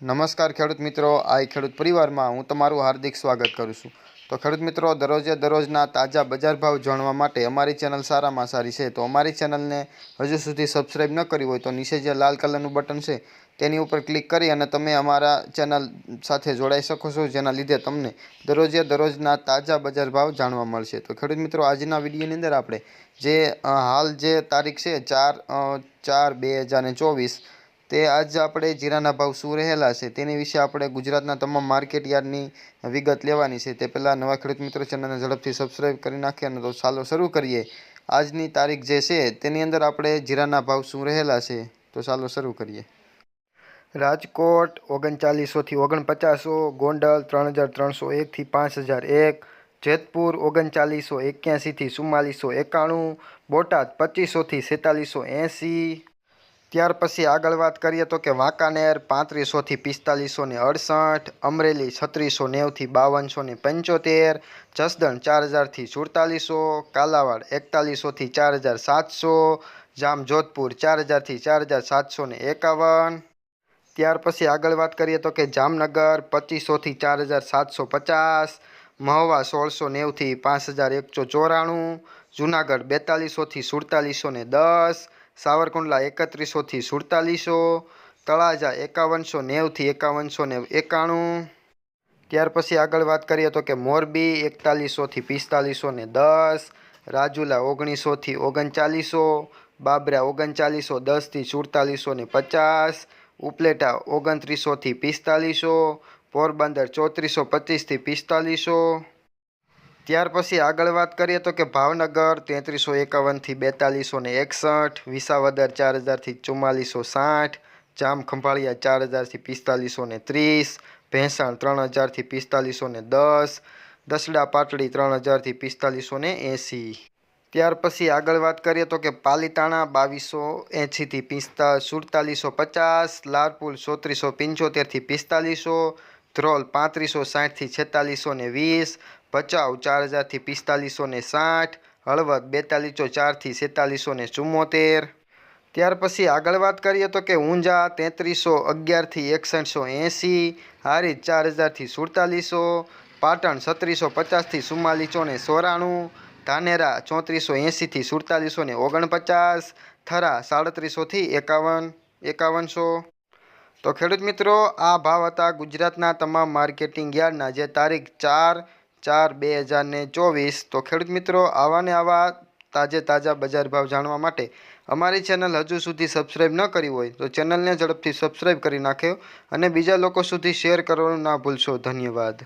નમસ્કાર ખેડૂત મિત્રો આ ખેડૂત પરિવારમાં હું તમારું હાર્દિક સ્વાગત કરું છું. તો ખેડૂત મિત્રો, દરરોજે દરરોજના તાજા બજાર ભાવ જાણવા માટે અમારી ચેનલ સારામાં સારી છે. તો અમારી ચેનલને હજુ સુધી સબસ્ક્રાઈબ ન કરી હોય તો નીચે જે લાલ કલરનું બટન છે, તેની ઉપર ક્લિક કરી અને તમે અમારા ચેનલ સાથે જોડાઈ શકો છો, જેના લીધે તમને દરરોજે દરરોજના તાજા બજાર ભાવ જાણવા મળશે. તો ખેડૂત મિત્રો, આજના વિડીયોની અંદર આપણે જે હાલ જે તારીખ છે, ચાર ચાર બે હજાર ચોવીસ તે આજ આપણે જીરાના ભાવ શું રહેલા છે તેની વિશે આપણે ગુજરાતના તમામ માર્કેટ યાર્ડની વિગત લેવાની છે. તે પહેલાં નવા ખેડૂત મિત્રો ચેનલને ઝડપથી સબસ્ક્રાઈબ કરી નાખીએ અને તો ચાલો શરૂ કરીએ. આજની તારીખ જે છે તેની અંદર આપણે જીરાના ભાવ શું રહેલા છે તો ચાલો શરૂ કરીએ. રાજકોટ ઓગણચાલીસોથી ઓગણપચાસો, ગોંડલ ત્રણ હજાર ત્રણસો એકથી પાંચ હજાર એક, જેતપુર ઓગણચાલીસો એક્યાસીથી ચુમ્માલીસો એકાણું, બોટાદ પચીસોથી સેતાલીસો એંસી ત્યાર પછી આગળ વાત કરીએ તો કે વાંકાનેર પાંત્રીસોથી પિસ્તાલીસો ને અડસઠ, અમરેલી છત્રીસો નેવથી બાવનસો ને પંચોતેર, જસદણ ચાર હજારથી સુડતાલીસો, કાલાવાડ એકતાલીસોથી ચાર હજાર સાતસો, જામજોધપુર ચાર હજારથી ચાર હજાર સાતસો ને એકાવન. ત્યાર પછી આગળ વાત કરીએ તો કે જામનગર પચીસોથી ચાર હજાર સાતસો પચાસ, મહવા સોળસો નેવથી પાંચ હજાર એકસો ચોરાણું, જુનાગઢ બેતાલીસોથી સુડતાલીસો ને દસ સાવરકુંડલા એકત્રીસોથી સુડતાલીસો, તળાજા એકાવનસો નેવથી એકાવનસો ને એકાણું. ત્યાર પછી આગળ વાત કરીએ તો કે મોરબી એકતાલીસોથી પિસ્તાલીસો ને દસ, રાજુલા ઓગણીસોથી ઓગણચાલીસો, બાબરા ઓગણચાલીસો દસથી સુડતાલીસો ને પચાસ, ઉપલેટા ઓગણત્રીસોથી પિસ્તાલીસો, પોરબંદર ચોત્રીસો પચીસથી પિસ્તાલીસો. ત્યાર પછી આગળ વાત કરીએ તો કે ભાવનગર તેત્રીસો એકાવનથી બેતાલીસો ને એકસઠ, વિસાવદર ચાર હજારથી ચુમ્માલીસો સાઠ જામ ખંભાળિયા ચાર હજારથી પિસ્તાલીસો ને ત્રીસ, ભેંસાણ ત્રણ હજારથી પિસ્તાલીસો ને દસ, દસડા પાટડી ત્રણ હજારથી પિસ્તાલીસો ને એંસી. ત્યાર પછી આગળ વાત કરીએ તો કે પાલીતાણા બાવીસો એંશીથી પિસ્તા સુડતાલીસો પચાસ લારપુલ ચોત્રીસો પંચોતેરથી પિસ્તાલીસો ધ્રોલ પાંત્રીસો સાઠથી છેતાલીસો ને વીસ, ભચાઉ ચાર હજારથી પિસ્તાલીસો ને સાઠ, હળવદ બેતાલીસો ચારથી સેતાલીસો ને ચુમ્મોતેર. ત્યાર પછી આગળ વાત કરીએ તો કે ઊંઝા તેત્રીસો અગિયારથી એકસઠસો એંસી, હારીજ ચાર હજારથી સુડતાલીસો, પાટણ છત્રીસો પચાસથી ચુમ્માલીસો ને ચોરાણું, ધાનેરા ચોત્રીસો એંસીથી સુડતાલીસો ને ઓગણપચાસ, થરા સાડત્રીસોથી એકાવન, એકાવનસો. તો ખેડૂત મિત્રો, આ ભાવ હતા ગુજરાતના તમામ માર્કેટિંગ યાર્ડના, જે તારીખ ચાર ચાર બે હજાર ને ચોવીસ. તો ખેડૂત મિત્રો, આવા ને આવા તાજે તાજા બજાર ભાવ જાણવા માટે અમારી ચેનલ હજુ સુધી સબસ્ક્રાઈબ ન કરી હોય તો ચેનલને ઝડપથી સબસ્ક્રાઈબ કરી નાખ્યો અને બીજા લોકો સુધી શેર કરવાનું ના ભૂલશો. ધન્યવાદ.